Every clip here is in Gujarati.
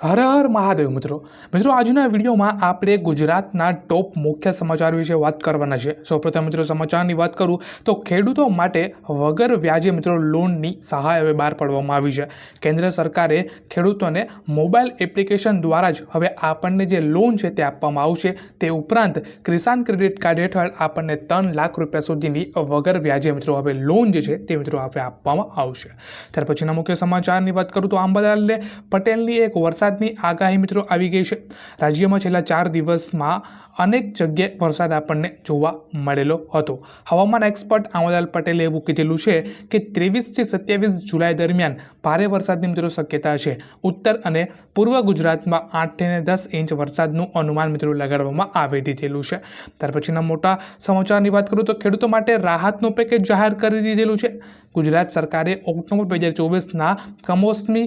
હર હર મહાદેવ મિત્રો. મિત્રો, આજના વિડીયોમાં આપણે ગુજરાતના ટોપ મુખ્ય સમાચાર વિશે વાત કરવાના છે. સૌપ્રથમ મિત્રો, સમાચારની વાત કરું તો ખેડૂતો માટે વગર વ્યાજે મિત્રો લોનની સહાય હવે બહાર પાડવામાં આવી છે. કેન્દ્ર સરકારે ખેડૂતોને મોબાઈલ એપ્લિકેશન દ્વારા જ હવે આપણને જે લોન છે તે આપવામાં આવશે તે ઉપરાંત કિસાન ક્રેડિટ કાર્ડ હેઠળ આપણને ત્રણ લાખ રૂપિયા સુધીની વગર વ્યાજે મિત્રો હવે લોન જે છે તે મિત્રો હવે આપવામાં આવશે. ત્યાર પછીના મુખ્ય સમાચારની વાત કરું તો આંબાલાલ પટેલની એક વરસાદની આગાહી મિત્રો આવી ગઈ છે. રાજ્યમાં છેલ્લા ચાર દિવસમાં અનેક જગ્યાએ વરસાદ આપણને જોવા મળેલો હતો. હવામાન એક્સપર્ટ આંબાલાલ પટેલે એવું કીધેલું છે કે ત્રેવીસથી સત્યાવીસ જુલાઈ દરમિયાન ભારે વરસાદની મિત્રો શક્યતા છે. ઉત્તર અને પૂર્વ ગુજરાતમાં આઠથી ને દસ ઇંચ વરસાદનું અનુમાન મિત્રો લગાડવામાં આવી દીધેલું છે. ત્યાર પછીના મોટા સમાચારની વાત કરું તો ખેડૂતો માટે રાહતનું પેકેજ જાહેર કરી દીધેલું છે. ગુજરાત સરકારે ઓક્ટોબર બે હજાર ચોવીસના કમોસમી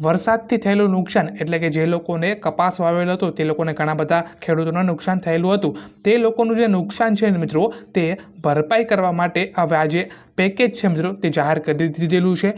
વરસાદથી થયેલું નુકસાન, એટલે કે જે લોકોને કપાસ વાવેલો હતો, તે લોકોને ઘણા બધા ખેડૂતોને નુકસાન થયેલું હતું. તે લોકોનું જે નુકસાન છે મિત્રો, તે ભરપાઈ કરવા માટે હવે આજે પેકેજ છે મિત્રો, તે જાહેર કરી દીધેલું છે.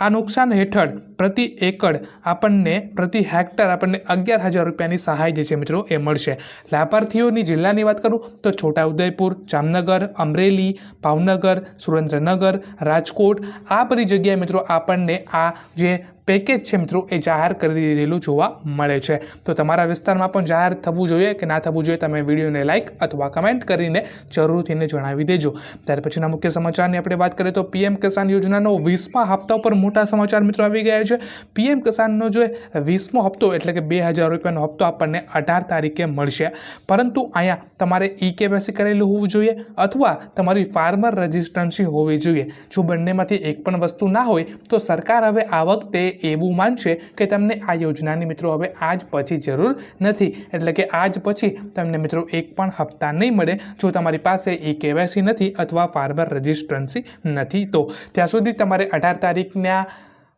આ નુકસાન હેઠળ પ્રતિ એકડ આપણને, પ્રતિ હેક્ટર આપણને અગિયાર હજાર રૂપિયાની સહાય જે છે મિત્રો, એ મળશે. લાભાર્થીઓની જિલ્લાની વાત કરું તો છોટાઉદેપુર, જામનગર, અમરેલી, ભાવનગર, સુરેન્દ્રનગર, રાજકોટ, આ બધી જગ્યાએ મિત્રો આપણને આ જે પેકેજ છે મિત્રો, એ જાહેર કરી દીધેલું જોવા મળે છે. તો તમારા વિસ્તારમાં પણ જાહેર થવું જોઈએ કે ના થવું જોઈએ, તમે વિડીયોને લાઇક અથવા કમેન્ટ કરીને જરૂરથીને જણાવી દેજો. ત્યાર પછીના મુખ્ય સમાચારની આપણે વાત કરીએ તો પીએમ કિસાન યોજનાનો વીસમા હપ્તા ઉપર મોટા સમાચાર મિત્રો આવી ગયા છે. પીએમ કિસાનનો જે વીસમો હપ્તો એટલે કે બે હજાર રૂપિયાનો હપ્તો આપણને અઢાર તારીખે મળશે. પરંતુ અહીંયા તમારે ઈ કેવાયસી કરેલું હોવું જોઈએ અથવા તમારી ફાર્મર રજિસ્ટ્રન્સી હોવી જોઈએ. જો બંનેમાંથી એક પણ વસ્તુ ના હોય તો સરકાર હવે આ વખતે એવું માનશે કે તમને આ યોજનાની મિત્રો હવે આજ પછી જરૂર નથી. એટલે કે આજ પછી તમને મિત્રો એક પણ હપ્તા નહીં મળે. જો તમારી પાસે ઈ કેવાયસી નથી અથવા ફાર્મર રજિસ્ટ્રન્સી નથી. તો ત્યાં સુધી તમારે અઢાર તારીખના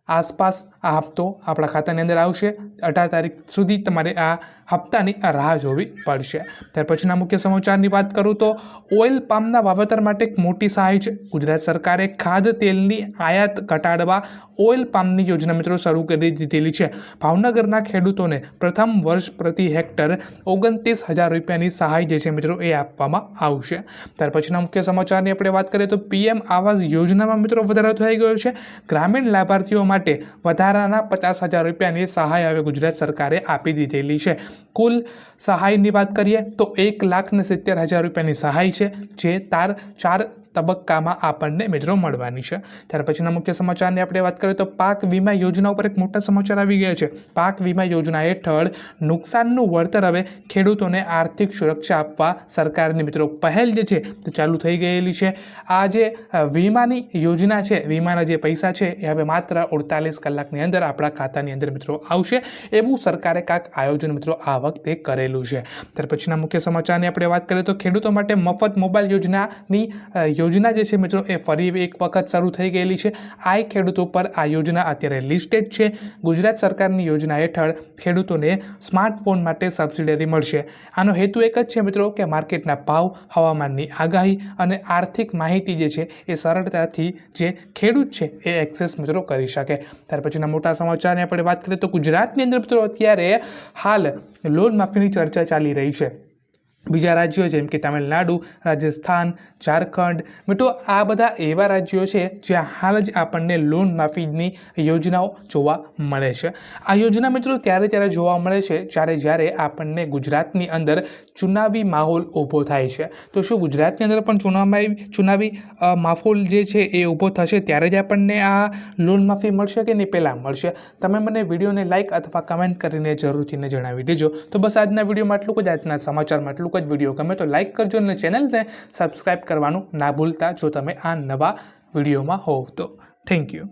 આસપાસ આ હપ્તો આપણા ખાતાની અંદર આવશે. અઢાર તારીખ સુધી તમારે આ હપ્તાની રાહ જોવી પડશે. ત્યાર પછીના મુખ્ય સમાચારની વાત કરું તો ઓઇલ પામના વાવેતર માટે એક મોટી સહાય છે. ગુજરાત સરકારે ખાદ્ય તેલની આયાત ઘટાડવા ઓઇલ પામની યોજના મિત્રો શરૂ કરી દીધેલી છે. ભાવનગરના ખેડૂતોને પ્રથમ વર્ષ પ્રતિ હેક્ટર ઓગણત્રીસ હજાર રૂપિયાની સહાય જે છે મિત્રો એ આપવામાં આવશે. ત્યાર પછીના મુખ્ય સમાચારની આપણે વાત કરીએ તો પીએમ આવાસ યોજનામાં મિત્રો વધારો થઈ ગયો છે. ગ્રામીણ લાભાર્થીઓ માટે વધારાના પચાસ હજાર રૂપિયાની સહાય હવે ગુજરાત સરકારે આપી દીધેલી છે. કુલ સહાયની વાત કરીએ તો એક લાખ ને સિત્તેર હજાર રૂપિયાની સહાય છે, જે તાર ચાર તબક્કામાં આપણને મિત્રો મળવાની છે. ત્યાર પછીના મુખ્ય સમાચારની આપણે વાત કરીએ તો પાક વીમા યોજના ઉપર એક મોટા સમાચાર આવી ગયા છે. પાક વીમા યોજના હેઠળ નુકસાનનું વળતર હવે ખેડૂતોને આર્થિક સુરક્ષા આપવા સરકારની મિત્રો પહેલ જે છે તે ચાલુ થઈ ગયેલી છે. આ જે વીમાની યોજના છે, વીમાના જે પૈસા છે, એ હવે માત્ર અડતાલીસ કલાકની અંદર આપણા ખાતાની અંદર મિત્રો આવશે. એવું સરકારે કાંક આયોજન મિત્રો આ વખતે કરેલું છે. ત્યાર પછીના મુખ્ય સમાચારની આપણે વાત કરીએ તો ખેડૂતો માટે મફત મોબાઈલ યોજનાની યોજના જે છે મિત્રો એ ફરી એક વખત શરૂ થઈ ગયેલી છે. આ ખેડૂતો પર આ યોજના અત્યારે લિસ્ટેડ છે. ગુજરાત સરકારની યોજના હેઠળ ખેડૂતોને સ્માર્ટફોન માટે સબસિડરી મળશે. આનો હેતુ એક જ છે મિત્રો કે માર્કેટના ભાવ, હવામાનની આગાહી અને આર્થિક માહિતી જે છે એ સરળતાથી જે ખેડૂત છે એ એક્સેસ મિત્રો કરી શકે. ત્યાર પછીના મોટા સમાચારની આપણે વાત કરીએ તો ગુજરાતની અંદર મિત્રો અત્યારે હાલ લોન માફીની ચર્ચા ચાલી રહી છે. બીજા રાજ્યો જેમ કે તમિલનાડુ, રાજસ્થાન, ઝારખંડ. મિત્રો, આ બધા એવા રાજ્યો છે જ્યાં હાલ જ આપણને લોન માફીની યોજનાઓ જોવા મળે છે. આ યોજના મિત્રો ત્યારે ત્યારે જોવા મળે છે જ્યારે જ્યારે આપણને ગુજરાતની અંદર ચુનાવી માહોલ ઊભો થાય છે. તો શું ગુજરાતની અંદર પણ ચુનાવી ચુનાવી માહોલ જે છે એ ઊભો થશે ત્યારે જ આપણને આ લોન માફી મળશે કે નહીં પહેલાં મળશે? તમે મને વિડીયોને લાઇક અથવા કમેન્ટ કરીને જરૂરથીને જણાવી દેજો. તો બસ આજના વિડીયોમાં આટલું જ. આજના સમાચારમાં આટલું. જ વીડિયો ગમે તો લાઇક કરજો અને ચેનલને સબસ્ક્રાઈબ કરવાનું ના ભૂલતા જો તમે આ નવા વિડીયોમાં હોવ તો. Thank you